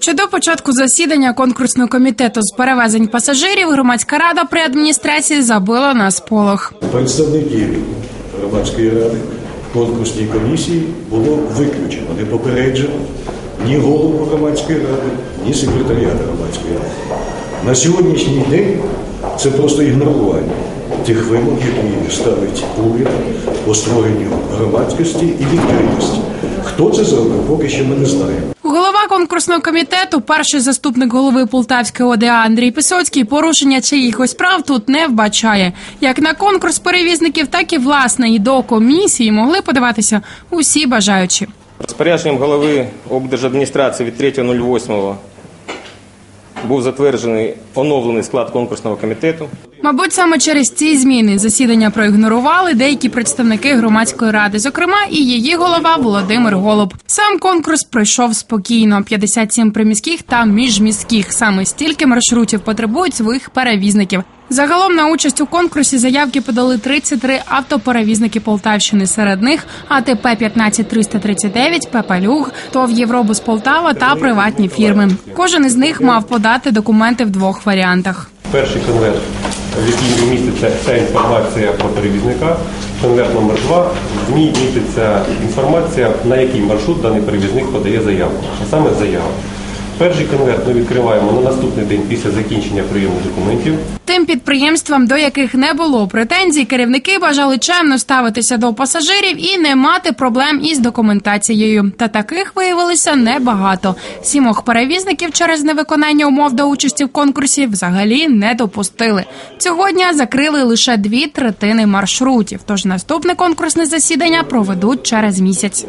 Щодо початку засідання конкурсного комітету з перевезень пасажирів, громадська рада при адміністрації забила на сполох. Представників громадської ради конкурсній комісії було виключено, не попереджено ні голову громадської ради, ні секретаріат громадської ради. На сьогоднішній день це просто ігнорування тих вимог, які ставить уряд по створенню громадськості і відкритості. Хто це зробив, поки що ми не знаємо. Голова конкурсного комітету, перший заступник голови Полтавської ОДА Андрій Писоцький, порушення чиїхось прав тут не вбачає. Як на конкурс перевізників, так і власне і до комісії могли подаватися усі бажаючі. Розпорядженням голови облдержадміністрації від 3.08 був затверджений оновлений склад конкурсного комітету. Мабуть, саме через ці зміни засідання проігнорували деякі представники громадської ради, зокрема і її голова Володимир Голуб. Сам конкурс пройшов спокійно. 57 приміських та міжміських. Саме стільки маршрутів потребують своїх перевізників. Загалом на участь у конкурсі заявки подали 33 автоперевізники Полтавщини. Серед них АТП 15339, Пепелюг, ТОВ Євробус Полтава та приватні фірми. Кожен із них мав подати документи в двох варіантах. Перший конверт, в якій міститься вся інформація про перевізника. Конверт номер 2 в ній міститься інформація, на який маршрут даний перевізник подає заявку, а саме заяву. Перший конверт ми відкриваємо на наступний день після закінчення прийому документів. Тим підприємствам, до яких не було претензій, керівники бажали чемно ставитися до пасажирів і не мати проблем із документацією. Та таких виявилося небагато. Сімох перевізників через невиконання умов до участі в конкурсі взагалі не допустили. Цього дня закрили лише дві третини маршрутів. Тож наступне конкурсне засідання проведуть через місяць.